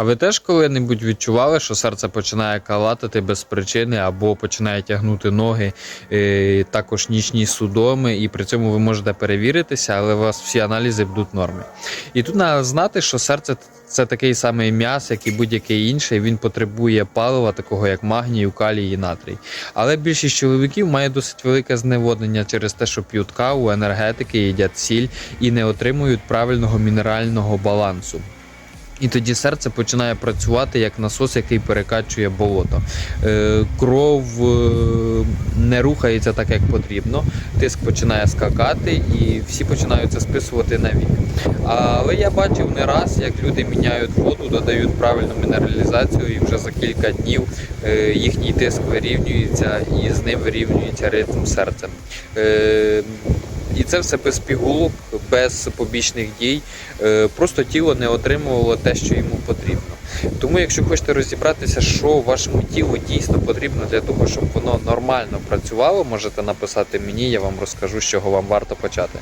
А ви теж коли-небудь відчували, що серце починає калатати без причини або починає тягнути ноги, е, також нічні судоми, і при цьому ви можете перевіритися, але у вас всі аналізи будуть норми. І тут треба знати, що серце це такий самий м'яс, як і будь-який інший. Він потребує палива, такого як магнію, калій і натрій. Але більшість чоловіків має досить велике зневоднення через те, що п'ють каву, енергетики, їдять сіль і не отримують правильного мінерального балансу. І тоді серце починає працювати як насос, який перекачує болото. Е, кров е, не рухається так, як потрібно. Тиск починає скакати, і всі починають це списувати на вік. Але я бачив не раз, як люди міняють воду, додають правильну мінералізацію, і вже за кілька днів е, їхній тиск вирівнюється і з ним вирівнюється ритм серця. І це все без пігулок, без побічних дій. Е, Просто тіло не отримувало те, що йому потрібно. Тому, якщо хочете розібратися, що вашому тілу дійсно потрібно для того, щоб воно нормально працювало, можете написати мені, я вам розкажу, з чого вам варто почати.